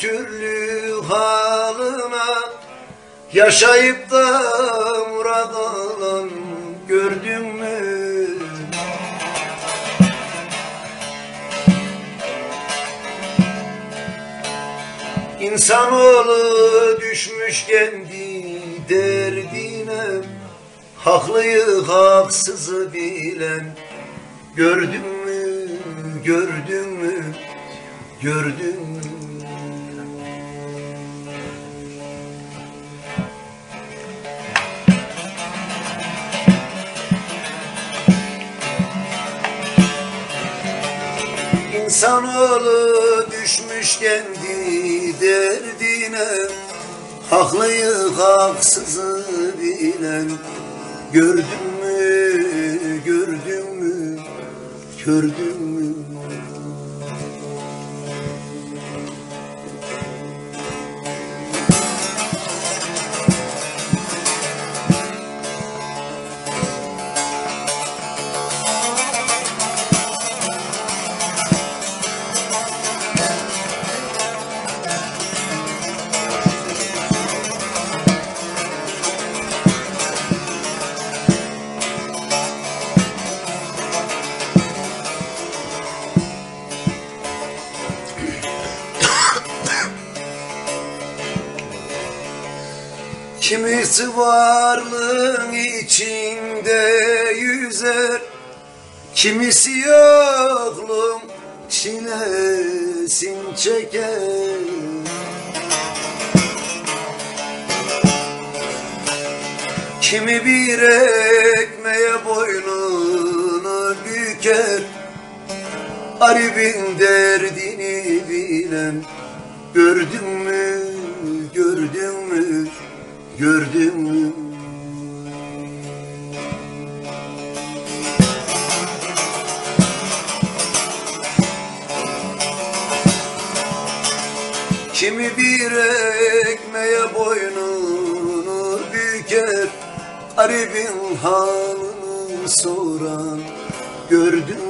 türlü halına Yaşayıp da murad alan gördün mü? İnsanoğlu düşmüş kendi derdine Haklıyı haksızı bilen Gördün mü, gördün mü, gördün mü? İnsanoğlu düşmüş kendi derdine Haklıyı haksızı bilen Gördün mü, gördün mü, gördün mü? Varlığın içinde yüzer. Kimisi yokluğun çilesin çeker Kimi bir ekmeğe boynunu büker. Garibin derdini bilen Gördün mü, gördün gördün mü? Kimi bir ekmeğe boynunu büker Garibin halını soran Gördün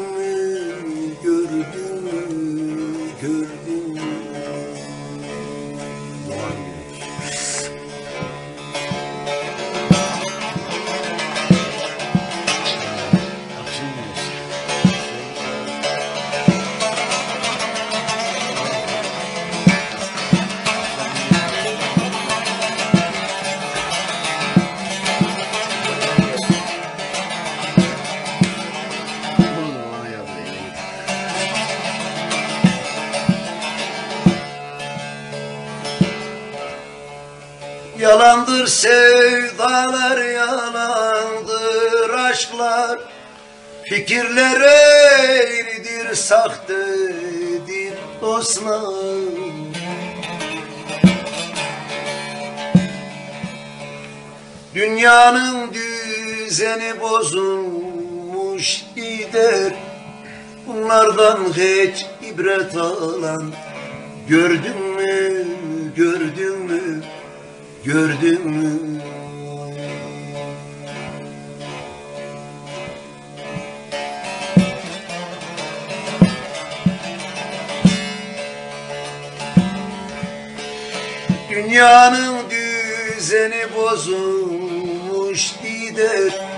Yalandır sevdalar, yalandır aşklar Fikirler eğridir, sahtedir dostlar. Dünyanın düzeni bozulmuş gider Bunlardan hiç ibret alan Gördün mü, gördün mü, gördün mü? Dünyanın düzeni bozulmuş gider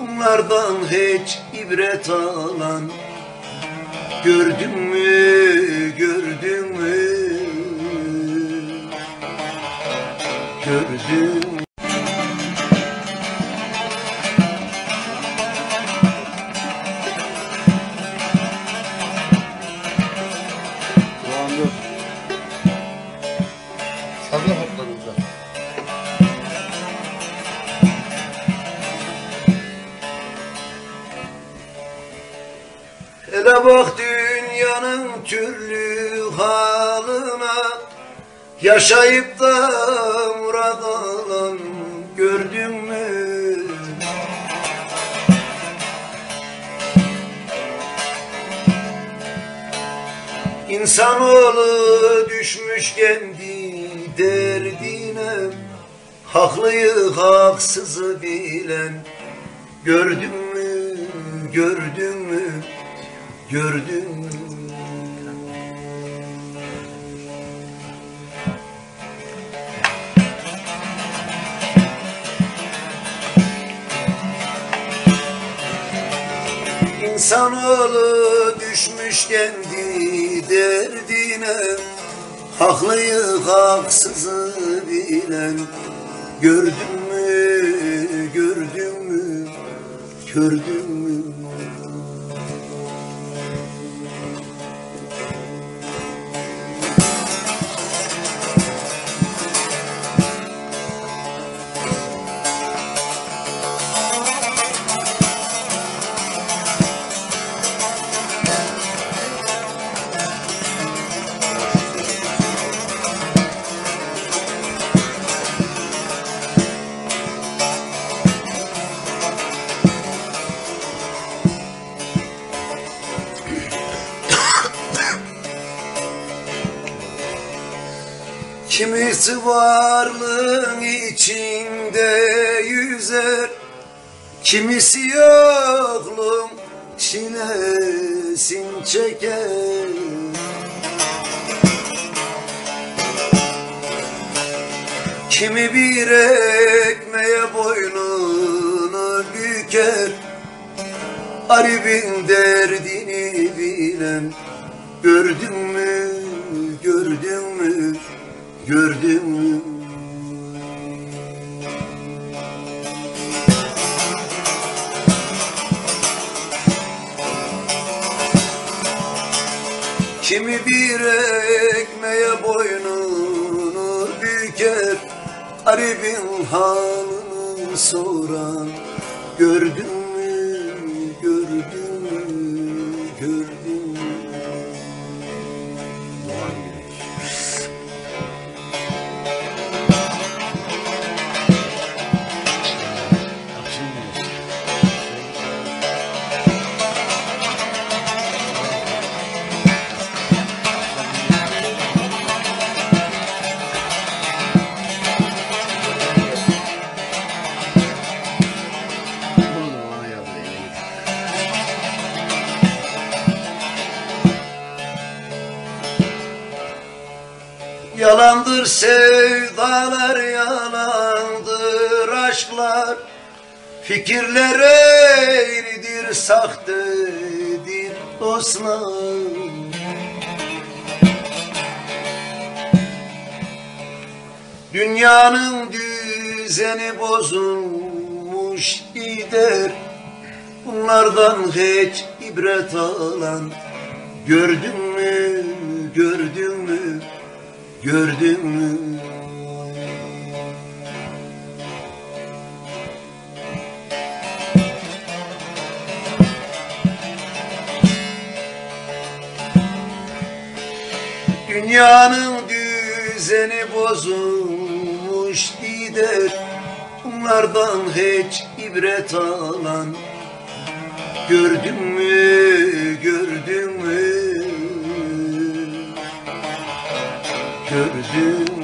Bunlardan hiç ibret alan. Gördün mü, gördün mü, hoplarımıza. Hele bak dünyanın türlü halına Yaşayıp da İnsanoğlu düşmüş kendi derdine. Haklıyı haksızı bilen. Gördün mü, gördün mü, gördün mü? İnsanoğlu düşmüş kendi derdine Haklıyı haksızı bilen. Gördün mü, gördün mü, gördün varlığın içinde yüzer Kimisi yokluğun çilesin çeker Kimi bir ekmeğe boynunu büker Garibin derdini bilen gördün mü, gördün mü? Kimi bir ekmeğe boynunu büker Garibin halını soran Gördün Yalandır sevdalar, yalandır aşklar Fikirler eğridir, sahtedir dostlar. Dünyanın düzeni bozulmuş gider Bunlardan hiç ibret alan Gördün mü, gördün mü, gördün? Dünyanın düzeni bozulmuş gider Bunlardan hiç ibret alan. Gördün mü, gördün mü, gördün mü?